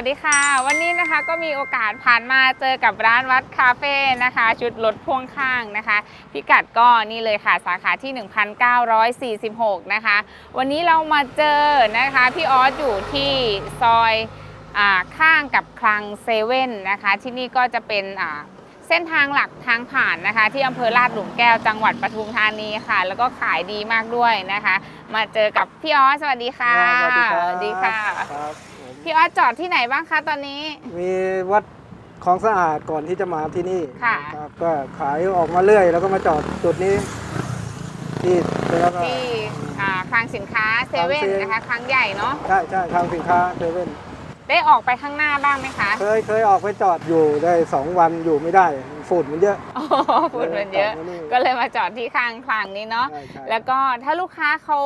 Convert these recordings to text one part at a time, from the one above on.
สวัสดีค่ะ วันนี้นะคะก็มีโอกาสผ่านมาเจอกับร้านวัดคาเฟ่นะคะ ชุดรถพ่วงข้างนะคะ พิกัดก็นี่เลยค่ะสาขาที่ 1946 นะคะ วันนี้เรามาเจอนะคะพี่ออสอยู่ที่ซอยอาข้างกับคลังเซเว่นนะคะ ที่นี่ก็จะเป็นอ่าเส้นทางหลักทางผ่านนะคะ ที่อำเภอลาดหลุมแก้วจังหวัดปทุมธานีค่ะ แล้วก็ขายดีมากด้วยนะคะ มาเจอกับพี่ออสสวัสดีค่ะสวัสดีครับสวัสดีค่ะครับผม พี่ออสจอดที่ไหนบ้างคะตอนนี้ มีวัดคลองสะอาดก่อนที่จะมาที่นี่ค่ะ ครับก็ขายออกมาเรื่อย แล้วก็มาจอดจุดนี้ ที่แล้วก็ ที่อ่าคลังสินค้าเซเว่นคลังเซนะคะครั้งใหญ่เนาะใช่ใช่ทางสินค้าเซเว่นได้ออกไปข้างหน้าบ้างไหมคะ เคยเคยออกไปจอดอยู่ได้สองวันอยู่ไม่ได้ ฝุ่นมันเยอะโอ้โหฝุ่นมันเยอะจดไว้นี่ก็เลยมาจอดที่ข้างคลังนี้เนาะใช่ใช่แล้วก็ถ้าลูกค้าเขา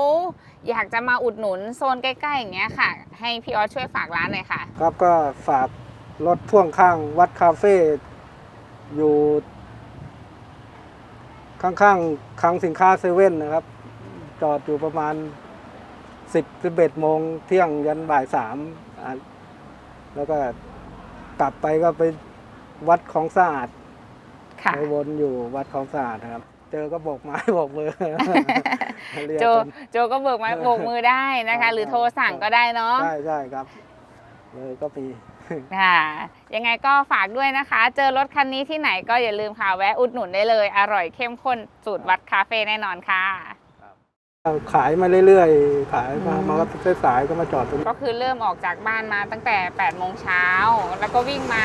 อยากจะมาอุดหนุนโซนใกล้ๆอย่างเงี้ยค่ะ ให้พี่ออสช่วยฝากร้านหน่อยค่ะ ครับก็ฝากรถพ่วงข้างวัดคาเฟ่อยู่ข้างๆคลังสินค้าเซเว่นนะครับ จอดอยู่ประมาณสิบสิบเอ็ดโมงเที่ยงยันบ่ายสามอะแล้วก็กลับไปก็ไปวัดของสะอาดค่ะ ไปวนอยู่วัดของสะอาดนะครับ เจอก็บอกไม้บอกเบอร์เรียกโจกันโจก็เบิกไม้โบกมือได้นะคะ หรือโทรสั่งก็ได้เนาะใช่ใช่ครับเลยก็มีค่ะยังไงก็ฝากด้วยนะคะ เจอรถคันนี้ที่ไหนก็อย่าลืมค่ะแวะอุดหนุนได้เลย อร่อยเข้มข้นสูตรวัดคาเฟ่แน่นอนค่ะ ขายมาเรื่อยๆ ขายมาอืมมาก็สายๆก็มาจอดตรงนี้ก็คือเริ่มออกจากบ้านมาตั้งแต่8โมงเช้า แล้วก็วิ่งมา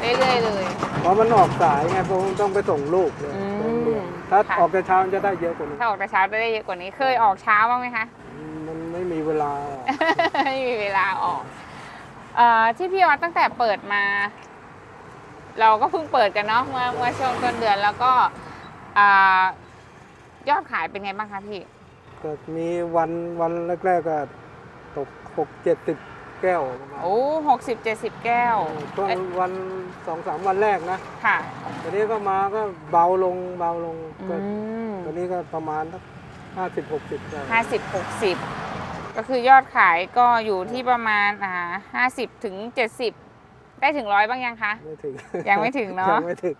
เรื่อยๆเลย เพราะมันออกสายไงเพราะมันต้องไปส่งลูกเลยอืมโรงเรียนถ้าค่ะออกแต่เช้ามันจะได้เยอะกว่านี้ถ้าออกแต่เช้าจะได้เยอะกว่านี้เคยออกเช้าบ้างไหมคะ มันไม่มีเวลา ไม่มีเวลาออกเอ่อที่พี่ออสตั้งแต่เปิดมา เราก็เพิ่งเปิดกันเนาะเมื่อเมื่อช่วงต้นเดือนแล้วก็อ่ายอดขายเป็นไงบ้างคะพี่ ก็มีวันวันแรกๆก็ตกหกเจ็ดสิบแก้วประมาณโอ้หกสิบเจ็ดสิบแก้วช่วงวันสองสามวันแรกนะค่ะตอนนี้ก็มาก็เบาลงเบาลงก็อืมตอนนี้ก็ประมาณห้าสิบหกสิบได้ห้าสิบหกสิบก็คือยอดขายก็อยู่ที่ประมาณอ่าห้าสิบถึงเจ็ดสิบได้ถึงร้อยบ้างยังคะไม่ถึงยังไม่ถึงเนอะยังไม่ถึง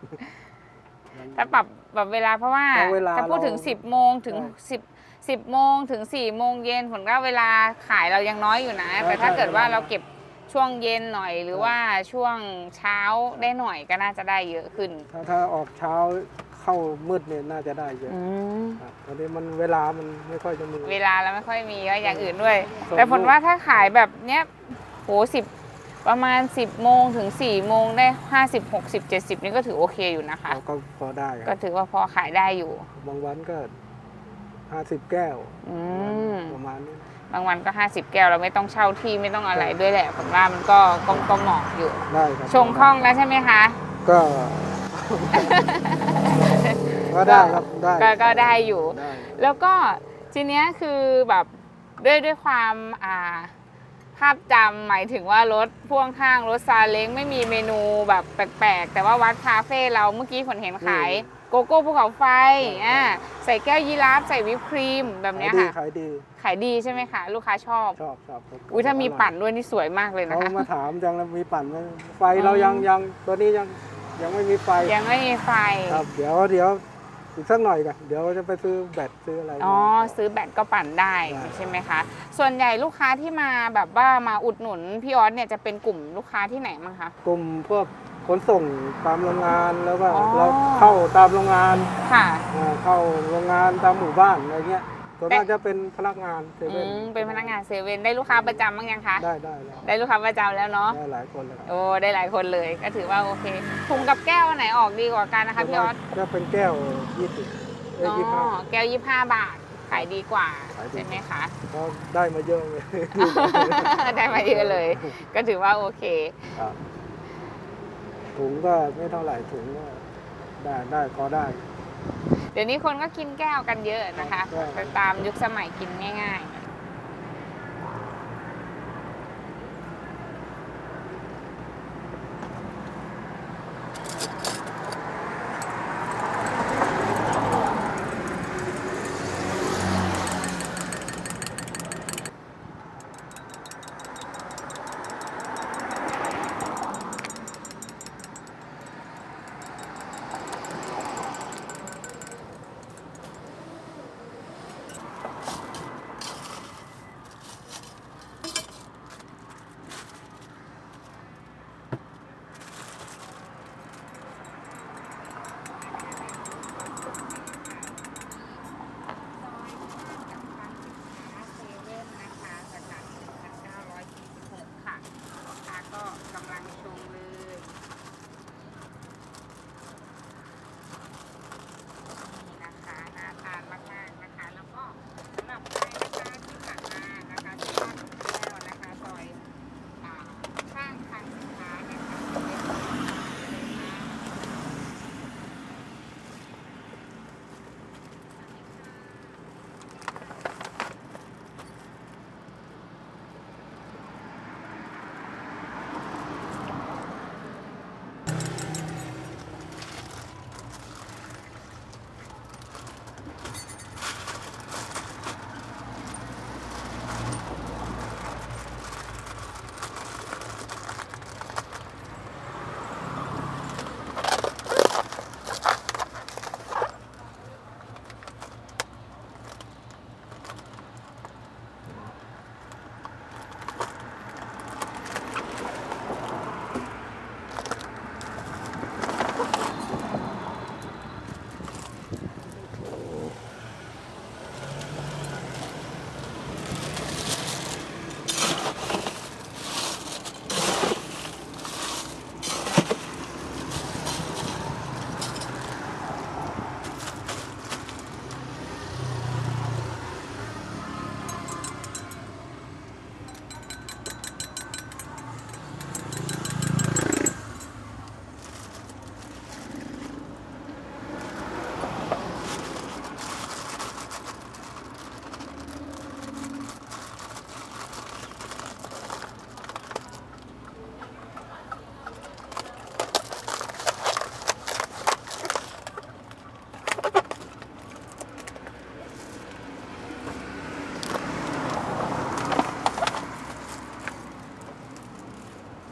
ถ้าปรับปรับเวลาเพราะว่าเพราะเวลาถ้าพูดถึงเราสิบโมงถึงใช่สิบสิบโมงถึงสี่โมงเย็นผลก็เวลาขายเรายังน้อยอยู่นะใช่แต่ถ้าใช่เกิดว่าใช่เราเก็บช่วงเย็นหน่อยหรือใช่ว่าช่วงเช้าได้หน่อยก็น่าจะได้เยอะขึ้น ถ้าถ้าออกเช้าเข้ามืดเนี่ยน่าจะได้เยอะอืมครับตอนนี้มันเวลามันไม่ค่อยจะมี เวลาเราไม่ค่อยมีก็อย่างอื่นด้วย ส่งแต่ผลลูกว่าถ้าขายแบบเนี้ยโหสิบประมาณ 10โมงถึง4โมงได้ 50 60 70 นี่ก็ถือโอเคอยู่นะคะ เราก็พอได้คก็รับถือว่าพอขายได้อยู่ บางวันก็ ห้าสิบแก้วอืม ประมาณนี้ บางวันก็ 50 แก้วเราไม่ต้องเช่าที่ไม่ต้องอะไรด้วยแหละผมว่ามันก็ก็ก็เหมาะอยู่ ได้ครับชงคล่องแล้วใช่ไหมคะ ก็ ก็ได้ครับได้ก็ก็ได้อยู่ ได้แล้วก็ทีเนี้ยคือแบบด้วยด้วยความอ่าภาพจำหมายถึงว่ารถพ่วงข้างรถซาเล้งไม่มีเมนูแบบแปลกๆ แต่ว่าวัดคาเฟ่เราเมื่อกี้ฝนเห็นขาย โกโก้ภูเขาไฟอ่าใส่แก้วยีราฟใส่วิปครีมแบบเนี้ยขายดีค่ะ ขายดีขายดีใช่ไหมคะ ลูกค้าชอบ ชอบชอบครับอุ้ยถ้ามีปั่นด้วยนี่สวยมากเลยนะเขาคะ มาถามจังแล้วมีปั่นไหมไฟเรายังยังตัวนี้ยังยังไม่มีไฟยังไม่มีไฟ ครับ เดี๋ยวเดี๋ยวอีกสักหน่อยกันเดี๋ยวจะไปซื้อแบตซื้ออะไร อ๋อมาซื้อแบตก็ปั่นได้ได้ ใช่ไหมคะ ส่วนใหญ่ลูกค้าที่มาแบบว่ามาอุดหนุนพี่ออสเนี่ยจะเป็นกลุ่มลูกค้าที่ไหนมั้งคะ กลุ่มพวก ขนส่งตามโรงงานแล้วก็อ๋อ เราเข้าตามโรงงานค่ะ อ่าเข้าโรงงานตามหมู่บ้านอะไรเงี้ยส่วนแต่มากจะเป็นพนักงานเซอืเว่นมเป็นพนักงานเซเว่นได้ลูกค้าประจำบ้างยังคะ ได้ได้แล้วได้ลูกค้าประจำแล้วเนาะ ได้หลายคนเลยครับโอ้ ได้หลายคนเลย ก็ถือว่าโอเค ถุงกับแก้วอันไหนออกดีกว่ากันนะคะพี่ออสก็เป็นแก้วยี่สิบเอ้ยอ๋อยี่ห้าแก้วยี่ห้าบาท ขายดีกว่า ขายดี ใช่ไหมคะก็ได้มาเยอะเลย ได้มาเยอะเลย ก็ถือว่าโอเค ครับ ถุงก็ไม่เท่าไหร่ถุงก็ได้ได้พอได้ เดี๋ยวนี้คนก็กินแก้วกันเยอะนะคะใช่ไปตามยุคสมัยกินง่ายก็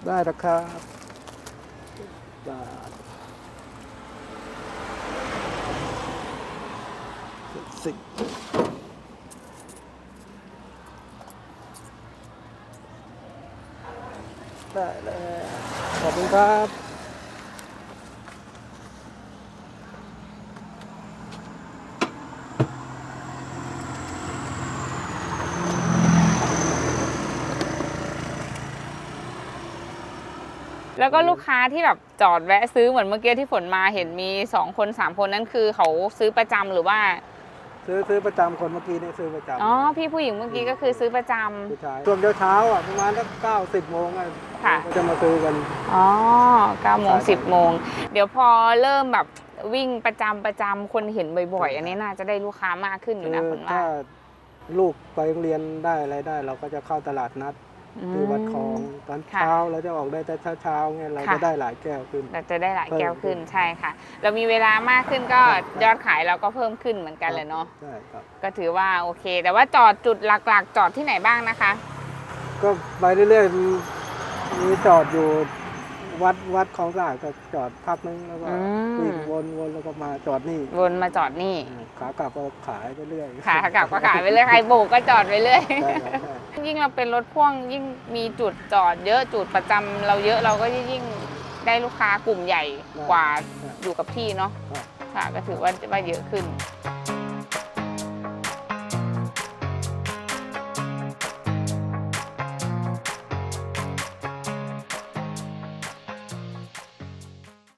ได้ราคาบาทสิบได้แล้วขอบคุณครับ แล้วก็ลูกค้าที่แบบจอดแวะซื้อเหมือนเมื่อกี้ที่ฝนมาเห็นมีสองคนสามคนนั่นคือเขาซื้อประจำหรือว่า ซื้อซื้อประจำคนเมื่อกี้นี่ซื้อประจำอ๋อ พี่ผู้หญิงเมื่อกี้ก็คือซื้อประจำ ผู้ชายช่วงเช้าๆอะประมาณสักเก้าสิบโมงอะค่ะก็จะมาซื้อกัน อ๋อ9โมงใช่ 10โมง เดี๋ยวพอเริ่มแบบวิ่งประจำประจำคนเห็นบ่อยๆ อันนี้น่าจะได้ลูกค้า มากขึ้นอยู่นะคือคุณว่า ถ้าลูกไปโรงเรียนได้อะไรได้ เราก็จะเข้าตลาดนัด ที่วัดคลองตอนค่ะเช้าเราจะออกได้แต่เช้าๆเงี้ยเราค่ะจะได้หลายแก้วขึ้น เราจะได้หลายแก้วขึ้นเพิ่มขึ้นใช่ค่ะ เรามีเวลามากขึ้นก็ครับยอดขายเราก็เพิ่มขึ้นเหมือนกันเลยเนาะใช่ครับก็ถือว่าโอเค แต่ว่าจอดจุดหลักๆ จอดที่ไหนบ้างนะคะ ก็ไปเรื่อยๆมีมีจอดอยู่ วัดวัดคลองสะอาดก็จอดพักนึงแล้วก็อืม วิ่งวนวนแล้วก็มาจอดนี่วนมาจอดนี่ ขากลับก็ขายไปเรื่อยขากลับก็ขายไปเรื่อยใครโบกก็จอดไปเรื่อย ใช่ครับใช่ยิ่งเราเป็นรถพ่วงยิ่งมีจุดจอดเยอะจุดประจำเราเยอะเราก็ยิ่งได้ลูกค้ากลุ่มใหญ่กว่าอยู่กับที่เนาะครับค่ะก็ถือว่าว่าเยอะขึ้นค